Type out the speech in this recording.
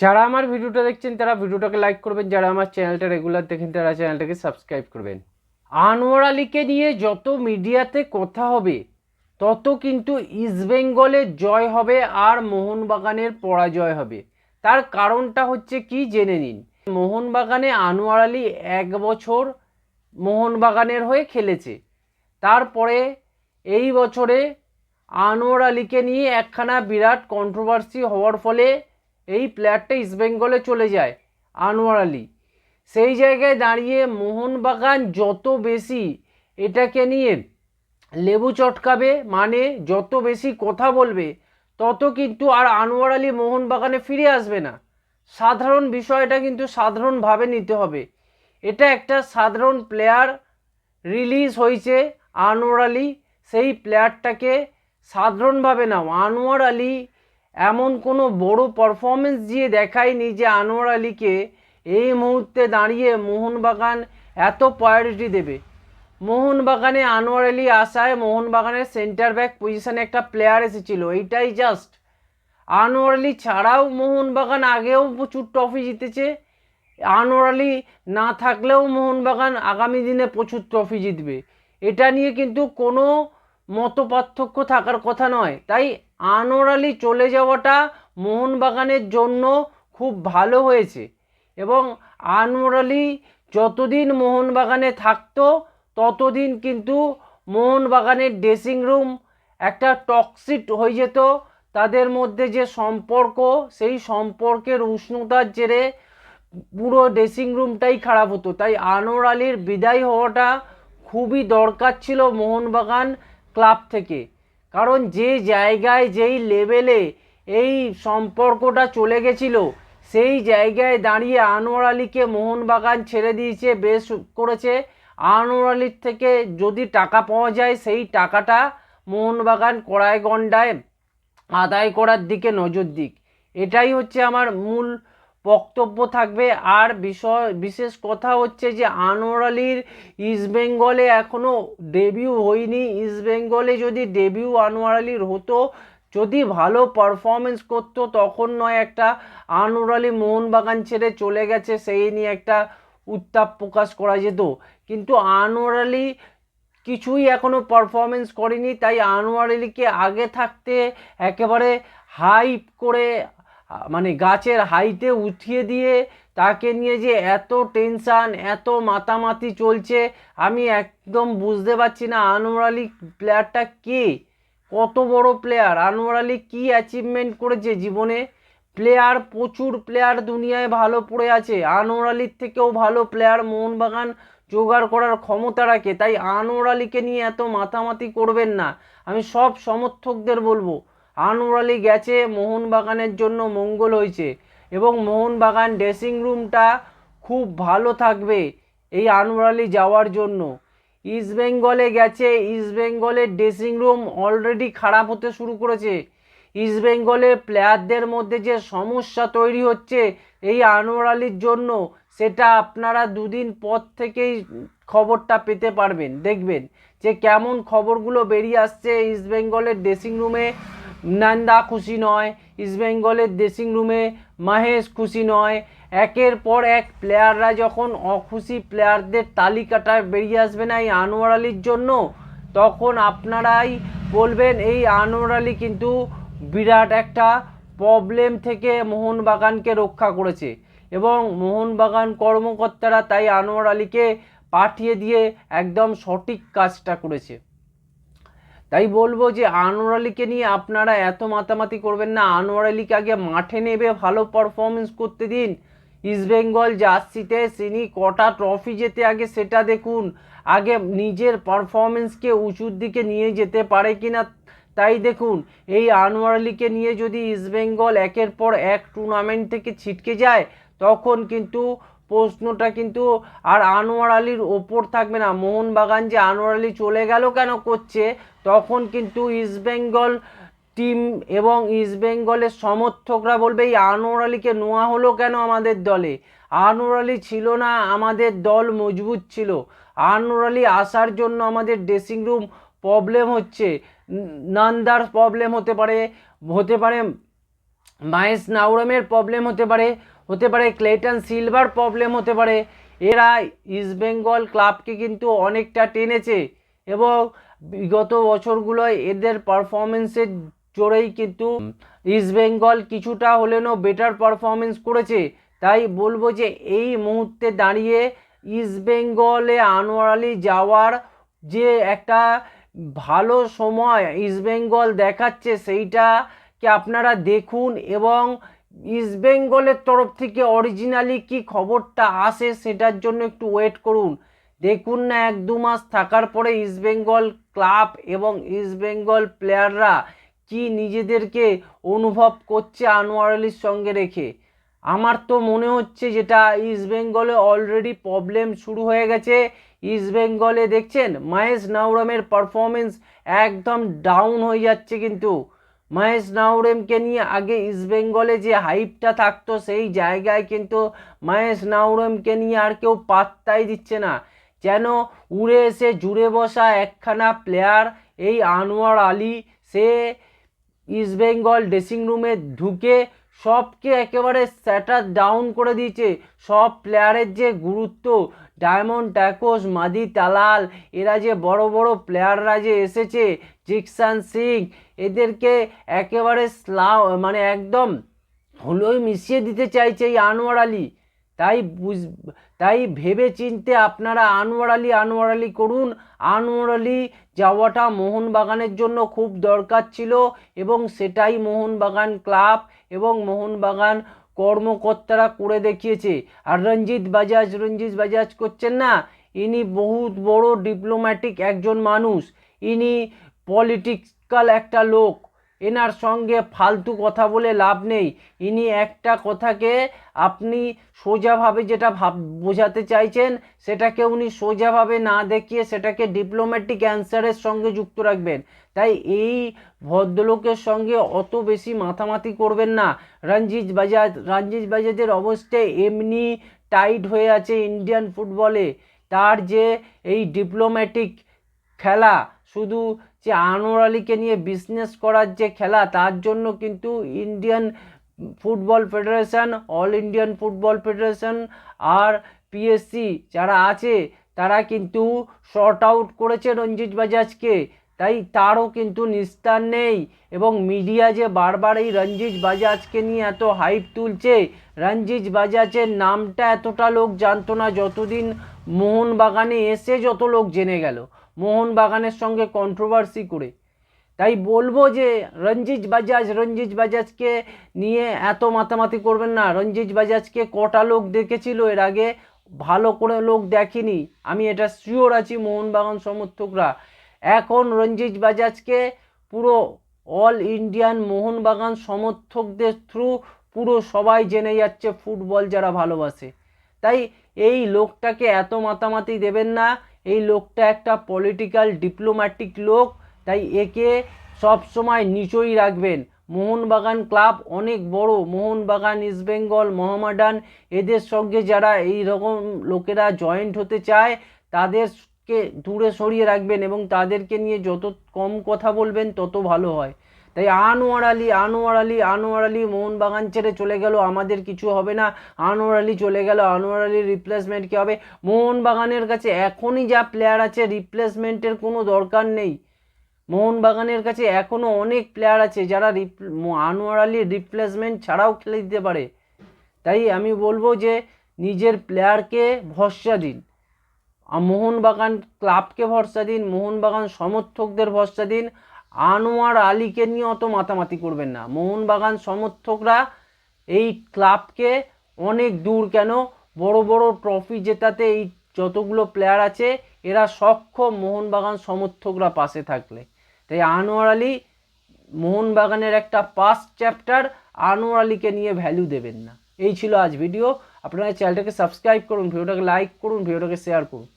যারা আমার ভিডিওটা দেখছেন, তারা ভিডিওটাকে লাইক করবেন। যারা আমার চ্যানেলটা রেগুলার দেখেন, তারা চ্যানেলটাকে সাবস্ক্রাইব করবেন। আনোয়ার আলীকে নিয়ে যত মিডিয়াতে কথা হবে, তত কিন্তু ইস্টবেঙ্গলের জয় হবে আর মোহনবাগানের পরাজয় হবে। তার কারণটা হচ্ছে কি জেনে নিন। মোহনবাগানে আনোয়ার আলী এক বছর মোহনবাগানের হয়ে খেলেছে। তারপরে এই বছরে আনোয়ার আলীকে নিয়ে একখানা বিরাট কন্ট্রোভার্সি হওয়ার ফলে এই প্লেয়ারটা ইস্টবেঙ্গলে চলে যায়, আনোয়ার আলী। সেই জায়গায় দাঁড়িয়ে মোহনবাগান যত বেশি এটাকে নিয়ে লেবু চটকাবে মানে যত বেশি কথা বলবে, তত কিন্তু আর আনোয়ার আলী মোহনবাগানে ফিরে আসবে না। সাধারণ বিষয়টা কিন্তু সাধারণভাবে নিতে হবে। এটা একটা সাধারণ প্লেয়ার রিলিজ হয়েছে আনোয়ার আলী, সেই প্লেয়ারটাকে সাধারণভাবে নাও। আনোয়ার আলী এমন কোনো বড় পারফরমেন্স দিয়ে দেখায়নি যে আনোয়ার আলীকে এই মুহূর্তে দাঁড়িয়ে মোহনবাগান এত প্রায়োরিটি দেবে। মোহনবাগানে আনোয়ার আলী আসায় মোহনবাগানের সেন্টার ব্যাক পজিশনে একটা প্লেয়ার এসেছিল, এইটাই জাস্ট আনোয়ার আলী ছাড়াও মোহনবাগান আগেও প্রচুর ট্রফি জিতেছে। আনোয়ার আলী না থাকলেও মোহনবাগান আগামী দিনে প্রচুর ট্রফি জিতবে। এটা নিয়ে কিন্তু কোনো মত পার্থক্য থাকার কথা নয়। তাই আনোয়ার আলী চলে যাওয়াটা মোহনবাগানের জন্য খুব ভালো হয়েছে এবং আনোয়ার আলী যতদিন মোহনবাগানে থাকতো, ততদিন কিন্তু মোহনবাগানের ড্রেসিং রুম একটা টক্সিক হয়ে যেত। তাদের মধ্যে যে সম্পর্ক, সেই সম্পর্কের উষ্ণতার জেরে পুরো ড্রেসিং রুমটাই খারাপ হতো। তাই আনোয়ার আলীর বিদায় হওয়াটা খুবই দরকার ছিল মোহনবাগান ক্লাব থেকে। কারণ যে জায়গায়, যেই লেভেলে এই সম্পর্কটা চলে গেছিল, সেই জায়গায় দাঁড়িয়ে আনোয়ার আলীকে মোহনবাগান ছেড়ে দিয়েছে, বেশ করেছে। আনোয়ার আলীর থেকে যদি টাকা পাওয়া যায়, সেই টাকাটা মোহনবাগান কড়াই গন্ডায় আদায় করার দিকে নজর দিক। এটাই হচ্ছে আমার মূল বক্তব্য থাকবে। আর বিষয়, বিশেষ কথা হচ্ছে যে আনোয়ার আলীর ইস্টবেঙ্গলে এখনও ডেবিউ হয়নি। ইস্টবেঙ্গলে যদি ডেবিউ আনোয়ার আলীর হতো, যদি ভালো পারফরমেন্স করতো, তখন নয় একটা আনোয়ার আলী মোহনবাগান ছেড়ে চলে গেছে, সেই নিয়ে একটা উত্তাপ প্রকাশ করা যেত। কিন্তু আনোয়ার আলী কিছুই এখনও পারফরমেন্স করেনি, তাই আনোয়ার আলীকে আগে থাকতে একেবারে হাইপ করে মানে গাছের হাইটে উঠিয়ে দিয়ে তাকে নিয়ে যে এত টেনশান এত মাতামাতি চলছে, আমি একদম বুঝতে পারছি না আনোয়ার আলী প্লেয়ারটা কে? কত বড় প্লেয়ার আনোয়ার আলী কী অ্যাচিভমেন্ট করেছে জীবনে? প্লেয়ার প্রচুর প্লেয়ার দুনিয়ায় ভালো পড়ে আছে। আনোয়ার আলীর থেকেও ভালো প্লেয়ার মোহনবাগান জোগাড় করার ক্ষমতা রাখে। তাই আনোয়ার আলীকে নিয়ে এত মাতামাতি করবেন না। আমি সব সমর্থকদের বলব আনোয়ার গেছে, মোহনবাগানের জন্য মঙ্গল হয়েছে এবং মোহনবাগান ড্রেসিং রুমটা খুব ভালো থাকবে এই আনোয়ার যাওয়ার জন্য। ইস্টবেঙ্গলে গেছে ইস্টবেঙ্গলের ড্রেসিং রুম অলরেডি খারাপ হতে শুরু করেছে। ইস্টবেঙ্গলের প্লেয়ারদের মধ্যে যে সমস্যা তৈরি হচ্ছে এই আনোয়ার আলীর জন্য, সেটা আপনারা দুদিন পর থেকেই খবরটা পেতে পারবেন, দেখবেন যে কেমন খবরগুলো বেরিয়ে আসছে ইস্টবেঙ্গলের ড্রেসিং রুমে। নান্দা খুশি নয় ইস্টবেঙ্গলের ড্রেসিং রুমে মহেশ খুশি নয়। একের পর এক প্লেয়াররা যখন অখুশি প্লেয়ারদের তালিকাটা বেরিয়ে আসবে না এই আনোয়ার আলীর জন্য, তখন আপনারাই বলবেন এই আনোয়ার আলী কিন্তু বিরাট একটা প্রবলেম থেকে মোহনবাগানকে রক্ষা করেছে এবং মোহনবাগান কর্মকর্তারা তাই আনোয়ার আলীকে পাঠিয়ে দিয়ে একদম সঠিক কাজটা করেছে। তাই বলব যে আনোয়ার আলীকে নিয়ে আপনারা এত মাতামাতি করবেন না। আনোয়ার আলীকে আগে মাঠে নেবে, ভালো পারফরমেন্স করতে দিন। ইস্টবেঙ্গল জার্সিতে তিনি কটা ট্রফি যেতে আগে সেটা দেখুন। আগে নিজের পারফরমেন্সকে উঁচুর দিকে নিয়ে যেতে পারে কিনা তাই দেখুন। এই আনোয়ার আলীকে নিয়ে যদি ইস্টবেঙ্গল একের পর এক টুর্নামেন্ট থেকে ছিটকে যায়, তখন কিন্তু প্রশ্নটা কিন্তু আর আনোয়ার আলীর ওপর থাকবে না। মোহনবাগান যে আনোয়ার আলী চলে গেল কেন করছে তখন কিন্তু ইস্টবেঙ্গল টিম এবং ইস্টবেঙ্গলের সমর্থকরা বলবে, এই আনোয়ার আলীকে নোয়া হলো কেন আমাদের দলে? আনোয়ার আলী ছিল না, আমাদের দল মজবুত ছিল। আনোয়ার আলী আসার জন্য আমাদের ড্রেসিং রুম প্রবলেম হচ্ছে। নান্দার প্রবলেম হতে পারে হতে পারে মাহেশ নাওরমের প্রবলেম হতে পারে হতে পারে ক্লেটন সিলভার প্রবলেম হতে পারে। এরা ইস্টবেঙ্গল ক্লাবকে কিন্তু অনেকটা টেনেছে। এবং বিগত বছরগুলোয় এদের পারফরমেন্সের জোরেই কিন্তু ইস্টবেঙ্গল কিছুটা হলেও বেটার পারফরমেন্স করেছে। তাই বলব যে এই মুহূর্তে দাঁড়িয়ে ইস্টবেঙ্গলে আনোয়ার আলী যাওয়ার যে একটা ভালো সময় ইস্টবেঙ্গল দেখাচ্ছে সেইটাকে আপনারা দেখুন এবং ইস্টবেঙ্গলের তরফ থেকে অরিজিনালি কি খবরটা আসে, সেটার জন্য একটু ওয়েট করুন। দেখুন না এক দু মাস থাকার পরে ইস্টবেঙ্গল ক্লাব এবং ইস্টবেঙ্গল প্লেয়াররা কি নিজেদেরকে অনুভব করছে আনোয়ার আলীর সঙ্গে রেখে? আমার তো মনে হচ্ছে যেটা ইস্টবেঙ্গলে অলরেডি প্রবলেম শুরু হয়ে গেছে। ইস্টবেঙ্গলে দেখছেন, মহেশ নাওরমের পারফরমেন্স একদম ডাউন হয়ে যাচ্ছে কিন্তু। মহেশ নাওরেমকে নিয়ে আগে ইস্টবেঙ্গলে যে হাইপটা থাকতো সেই জায়গায় কিন্তু মহেশ নাওরেমকে নিয়ে আর কেউ পাত্তাই দিচ্ছে না। যেন উড়ে এসে জুড়ে বসা একখানা প্লেয়ার, এই আনোয়ার আলী, সে ইস্টবেঙ্গল ড্রেসিং রুমে ঢুকে সবকে একেবারে স্যাটার ডাউন করে দিয়েছে। সব প্লেয়ারের যে গুরুত্ব, ডায়মন্ড, ট্যাকোস, মাদি, তালাল, এরা যে বড় বড় প্লেয়াররা যে এসেছে, জিকসান সিং, এদেরকে একেবারে স্লাও মানে একদম হলোই মিশিয়ে দিতে চাইছে এই আনোয়ার আলী। তাই বুঝ তাই ভেবে চিনতে আপনারা আনোয়ার আলী আনোয়ার আলী করুন। আনোয়ার আলী যাওয়াটা মোহনবাগানের জন্য খুব দরকার ছিল এবং সেটাই মোহনবাগান ক্লাব এবং মোহনবাগান কর্মকর্তারা করে দেখিয়েছে। আর রঞ্জিত বাজাজ রঞ্জিত বাজাজ করছেন না? ইনি বহুত বড় ডিপ্লোম্যাটিক একজন মানুষ। ইনি পলিটিক্যাল একটা লোক। এনার সঙ্গে ফালতু কথা বলে লাভ নেই। ইনি একটা কথাকে আপনি সোজাভাবে যেটা ভাব, বোঝাতে চাইছেন, সেটাকে উনি সোজাভাবে না দেখিয়ে সেটাকে ডিপ্লোম্যাটিক অ্যান্সারের সঙ্গে যুক্ত রাখবেন। তাই এই ভদ্রলোকের সঙ্গে অত বেশি মাথামাতি করবেন না। রঞ্জিত বাজাজ, রঞ্জিত বাজাজের অবস্থা এমনি টাইট হয়ে আছে ইন্ডিয়ান ফুটবলে তার যে এই ডিপ্লোম্যাটিক খেলা, শুধু যে আনোয়ার আলীকে নিয়ে বিজনেস করার যে খেলা, তার জন্য কিন্তু Indian football federation all Indian football federation আর পিএসসি যারা আছে, তারা কিন্তু শর্ট আউট করেছে রঞ্জিত বাজাজকে। তাই তারও কিন্তু নিস্তার নেই। এবং মিডিয়া যে বারবার এই রঞ্জিত বাজাজকে নিয়ে এত হাইপ তুলছে, রঞ্জিত বাজাজের নামটা এতটা লোক জানতো না যতদিন মোহনবাগানে এসে যত লোক জেনে গেল, মোহনবাগানের সঙ্গে কন্ট্রোভার্সি করে। তাই বলব যে রঞ্জিত বাজাজ, রঞ্জিত বাজাজকে নিয়ে এত মাতামাতি করবেন না। রঞ্জিত বাজাজকে কটা লোক দেখেছিল এর আগে, ভালো করে লোক দেখেনি। আমি এটা শিওর আছি, মোহনবাগান সমর্থকরা। এখন রঞ্জিত বাজাজকে পুরো অল ইন্ডিয়ান মোহনবাগান সমর্থকদের থ্রু পুরো সবাই জেনে যাচ্ছে ফুটবল যারা ভালোবাসে। তাই এই লোকটাকে এত মাতামাতি দেবেন না, এই লোকটা একটা পলিটিক্যাল ডিপ্লোম্যাটিক লোক, তাই একে সব সময় নিচই রাখবেন। মোহনবাগান ক্লাব অনেক বড়, মোহনবাগান ইস্টবেঙ্গল মোহামেডান, এদের সঙ্গে যারা এই রকম লোকেরা জয়েন্ট হতে চায় তাদেরকে দূরে সরিয়ে রাখবেন এবং তাদেরকে নিয়ে যত কম কথা বলবেন তত ভালো হয়। তাই আনোয়ার আলী আনোয়ার আলী আনোয়ার আলী মোহনবাগান ছেড়ে চলে গেল, আমাদের কিছু হবে না। আনোয়ার আলী চলে গেল, আনোয়ার আলীর রিপ্লেসমেন্ট কী হবে? মোহনবাগানের কাছে এখনই যা প্লেয়ার আছে রিপ্লেসমেন্টের কোনো দরকার নেই। মোহনবাগানের কাছে এখনও অনেক প্লেয়ার আছে যারা আনোয়ার আলীর রিপ্লেসমেন্ট ছাড়াও খেলে দিতে পারে। তাই আমি বলব যে, নিজের প্লেয়ারকে ভরসা দিন। মোহনবাগান ক্লাবকে ভরসা দিন, মোহনবাগান সমর্থকদের ভরসা দিন। আনোয়ার আলীকে নিয়ে অত মাতামাতি করবেন না। মোহনবাগান সমর্থকরা এই ক্লাবকে অনেক দূর কেন? বড় বড় ট্রফি জেতাতে এই যতগুলো প্লেয়ার আছে, এরা সক্ষম মোহনবাগান সমর্থকরা পাশে থাকলে। তাই আনোয়ার আলী মোহনবাগানের একটা পাস্ট চ্যাপ্টার আনোয়ার আলীকে নিয়ে ভ্যালু দেবেন না। এই ছিল আজ ভিডিও আপনারা চ্যানেলটাকে সাবস্ক্রাইব করুন ভিডিওটাকে লাইক করুন ভিডিওটাকে শেয়ার করুন।